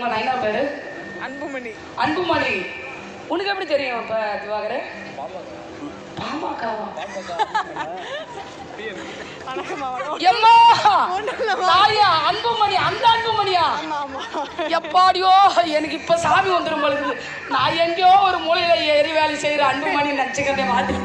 உங்க நைனா பேரு? அன்புமணி. அன்புமணி. உனக்கு எப்படி தெரியும் இப்ப திவாகர்? பாமகவா? வணக்கம் மாமா எம்மா! தாயா அன்புமணி அந்த அன்புமணியா? எப்பாடியோ எனக்கு இப்ப சாமி வந்துடும் பொழுது. நான் எங்கேயோ ஒரு மூலையில ஏறி வேலை செய்யற அன்புமணி நினைச்சுக்கிறதே மாட்டேன்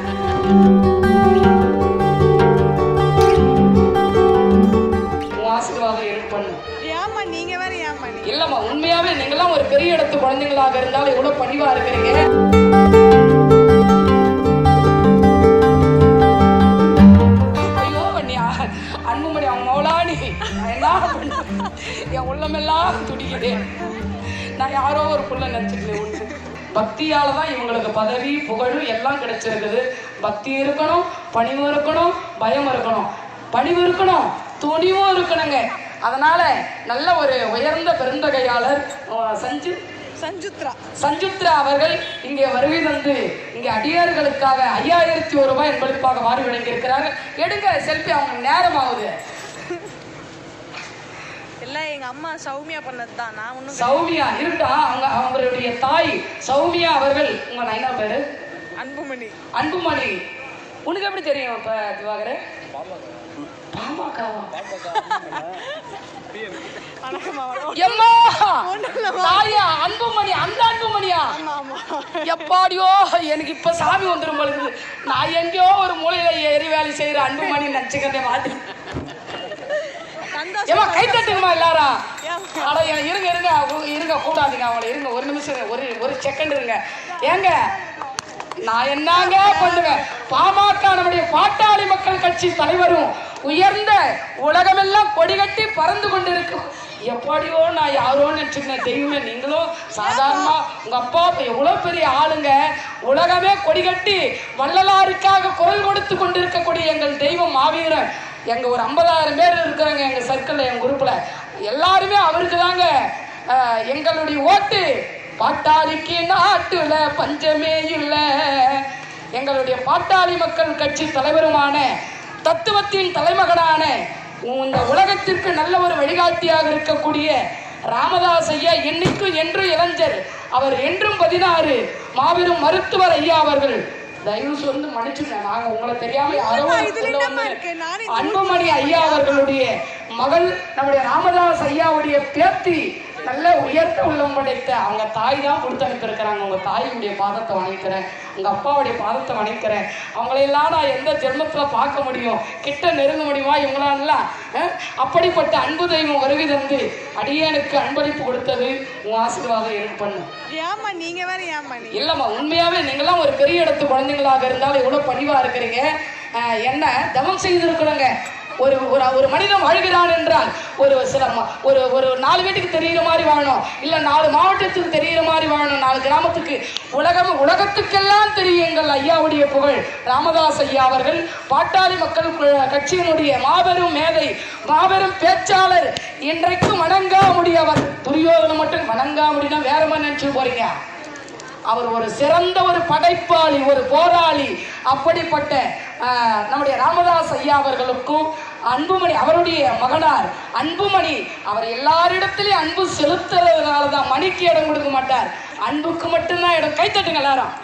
இல்லம்மா உண்மையாவே நீங்களாம் ஒரு பெரிய இடத்து குழந்தைங்களாக இருந்தாலும் எவ்வளவு பணிவா இருக்கிறீங்க. அன்புமணி அவங்க மௌலானி என்ன என் உள்ளமெல்லாம் துடிக்குது. நான் யாரோ ஒரு புள்ள நினைச்சுக்கல உண்டு. பக்தியால தான் இவங்களுக்கு பதவி புகழும் எல்லாம் கிடைச்சிருக்குது. பக்தி இருக்கணும் பணிவு இருக்கணும் பயம் இருக்கணும். பணிவு இருக்கணும் துணிவும் இருக்கணுங்க. அதனால நல்ல ஒரு உயர்ந்த பெருந்தகையாளர் சஞ்சு சஞ்சுத்ரா. சஞ்சுத்ரா அவர்கள் இங்கே வருகை தந்து இங்கே அடியார்களுக்காக ஐயாயிரத்தி ஒரு ரூபாய் என்பதற்காக வாரி வழங்கியிருக்கிறார்கள் எடுங்க செல்ஃபி அவங்க நேரமாகுது. எல்லாம் எங்க அம்மா சௌமியா பண்ணது தான் நான் ஒன்றும் சௌமியா இருக்கா அவங்க அவங்களுடைய தாய் சௌமியா அவர்கள். உங்க நைனா பேரு? அன்புமணி. அன்புமணி. உனக்கு எப்படி தெரியும் இப்ப திவாகர்? அன்புமணி அந்த அன்புமணியா? எப்பாடியோ எனக்கு இப்ப சாமி வந்துடும் பொழுது. நான் எங்கேயோ ஒரு மூலையில ஏறி வேலை செய்யற அன்புமணி நினைச்சுக்கிறதே சந்தோஷம் ஏமா கை தட்டுங்கம்மா எல்லாரும் ஏம்மா? அட இருங்க இருங்க இருங்க கூடாதீங்க அவங்கள. இருங்க ஒரு நிமிஷம் ஒரு ஒரு செகண்ட் இருங்க. ஏங்க நான் என்னங்க பண்ணுவேன்? பாமக நம்முடைய பாட்டாளி மக்கள் கட்சி தலைவரும் உயர்ந்த உலகமெல்லாம் கொடிகட்டி பறந்து கொண்டிருக்கும் எப்படியோ நான் யாரோ நினைச்சுக்கிறேன் தெய்வமே நீங்களும் சாதாரணமா உங்க அப்பா எவ்வளோ எவ்வளவு பெரிய ஆளுங்க? உலகமே கொடிகட்டி வள்ளலாருக்காக குரல் கொடுத்து கொண்டிருக்கக்கூடிய எங்கள் தெய்வம் மாவீரன். எங்க ஒரு ஐம்பதாயிரம் பேர் இருக்கிறாங்க எங்க சர்க்கிள்ல எங்கள் குரூப்ல எல்லாருமே அவருக்கு தாங்க எங்களுடைய ஓட்டு. பாட்டாளிக்கு நாட்டுல பஞ்சமே இல்ல. எங்களுடைய பாட்டாளி மக்கள் கட்சி தலைவருமான தத்துவத்தின் தலைமகனான இந்த உலகத்திற்கு நல்ல ஒரு வழிகாட்டியாக இருக்கக்கூடிய ராமதாஸ் ஐயா என்னைக்கும் என்றும் இளைஞர். அவர் என்றும் பதினாறு. மாபெரும் மருத்துவர் ஐயா அவர்கள். தயவு சொல்லி மன்னிச்சுங்க நாங்க உங்களை தெரியாம யாரோ அன்புமணி ஐயா அவர்களுடைய மகள் நம்முடைய ராமதாஸ் ஐயாவுடைய பேத்தி நல்ல உயர்த்த உள்ளம் படைத்த அவங்க தாய் தான் கொடுத்து அனுப்பியிருக்கிறாங்க. உங்க தாயினுடைய பாதத்தை வணங்கிக்கிறேன் உங்க அப்பாவுடைய பாதத்தை வணங்கிக்கிறேன் அவங்களையெல்லாம் நான் எந்த ஜென்மத்துல பார்க்க முடியும்? கிட்ட நெருங்க முடியுமா? இவங்களாலாம் அஹ்? அப்படிப்பட்ட அன்பு தெய்வம் வருகை தந்து அடியனுக்கு அன்பளிப்பு கொடுத்தது. உன் ஆசீர்வாதம் எனக்கு பண்ணு. ஏமா நீங்க வேற ஏமா நீ இல்லம்மா உண்மையாவே நீங்களாம் ஒரு பெரிய இடத்து குழந்தைங்களாக இருந்தாலும் எவ்வளவு பணிவா இருக்கிறீங்க? என்ன தவம் செய்திருக்கிறோங்க. ஒரு ஒரு ஒரு மனிதன் வாழ்கிறான் என்றால் ஒரு சில ஒரு ஒரு நாலு வீட்டுக்கு தெரிகிற மாதிரி வாழணும். இல்லை நாலு மாவட்டத்துக்கு தெரிகிற மாதிரி வாழணும். நாலு கிராமத்துக்கு உலகம் உலகத்துக்கெல்லாம் தெரியும் எங்கள் ஐயாவுடைய புகழ். ராமதாஸ் ஐயா அவர்கள் பாட்டாளி மக்கள் கட்சியினுடைய மாபெரும் மேதை மாபெரும் பேச்சாளர் இன்றைக்கு வணங்கா முடியவர் துரியோகனை மட்டும் வணங்கா முடியும்னா வேற மாதிரி நினைச்சு போறீங்க. அவர் ஒரு சிறந்த ஒரு படைப்பாளி ஒரு போராளி. அப்படிப்பட்ட நம்முடைய ராமதாஸ் ஐயா அவர்களுக்கும் அன்புமணி அவருடைய மகனார். அன்புமணி அவர் எல்லாரிடத்திலையும் அன்பு செலுத்துறதுனால தான் மணிக்கு இடம் கொடுக்க மாட்டார். அன்புக்கு மட்டும்தான் இடம். கைத்தட்டுங்க எல்லாரும்.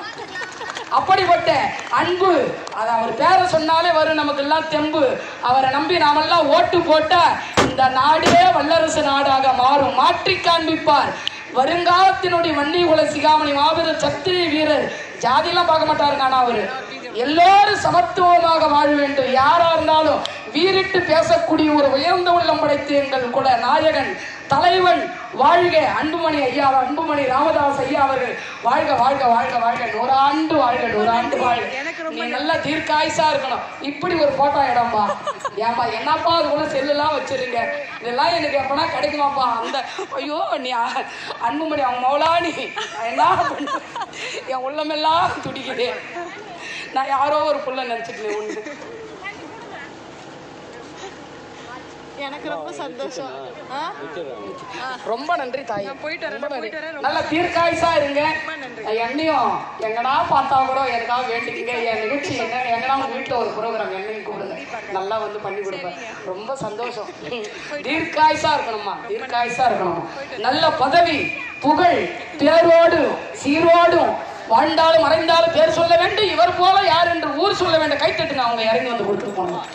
அப்படிப்பட்ட அன்பு அது அவர் பேரை சொன்னாலே வரும் நமக்கு எல்லாம் தெம்பு. அவரை நம்பி நாமெல்லாம் ஓட்டு போட்டா இந்த நாடே வல்லரசு நாடாக மாறும். மாற்றி காண்பிப்பார். வருங்காலத்தினுடைய வன்னி குல சிகாமணி மாபெரும் சத்திரிய வீரர். ஜாதியெல்லாம் பார்க்க மாட்டாருங்க ஆனா அவரு. எல்லோரும் சமத்துவமாக வாழ வேண்டும். இருந்தாலும் வீரிட்டு பேசக்கூடிய ஒரு உயர்ந்த உள்ளம் படைத்து எங்கள் குல நாயகன் தலைவன் வாழ்க அன்புமணி ஐயா அன்புமணி ராமதாஸ் ஐயா அவர்கள். வாழ்க வாழ்க வாழ்க வாழ்க. நூறாண்டு வாழ்க நூறாண்டு வாழ்க. நீ நல்லா தீர்க்காயுசா இருக்கணும். இப்படி ஒரு போட்டோ இடம்பா. ஏன்பா என்னப்பா அது கூட செல்லுலாம் வச்சிருங்க இதெல்லாம் எனக்கு எப்பனா கிடைக்குமாப்பா? அந்த ஐயோ நீ அன்புமணி அவங்க மௌலானி என்ன என் உள்ளமெல்லாம் துடிக்குது. நான் யாரோ ஒரு புள்ள நினைச்சுக்கல உண்டு எனக்கு ரொம்ப சந்தோஷம்? ரொம்ப நன்றி தாய். போயிட்டு வரேன் போயிட்டு நல்ல தீர்க்காயுசா இருங்க. என்னையும் எங்கடா பார்த்தா கூட எனக்காக வேண்டிக்கிங்க? என் நிகழ்ச்சி என்ன? எங்கடா உங்க வீட்டுல ஒரு ப்ரோக்ராம் என்னன்னு கூப்பிடுங்க. நல்லா வந்து பண்ணி கொடுப்பேன். ரொம்ப சந்தோஷம். தீர்க்காயுசா இருக்கணும்மா. தீர்க்காயுசா இருக்கணும். நல்ல பதவி புகழ் பேரோடு சீரோடும் வாழ்ந்தாலும் மறைந்தாலும் பேர் சொல்ல வேண்டும். இவர் போல யார் என்று ஊர் சொல்ல வேண்டும். கைத்தட்டுங்க அவங்க இறங்கி வந்து கொடுத்துட்டு போனோம்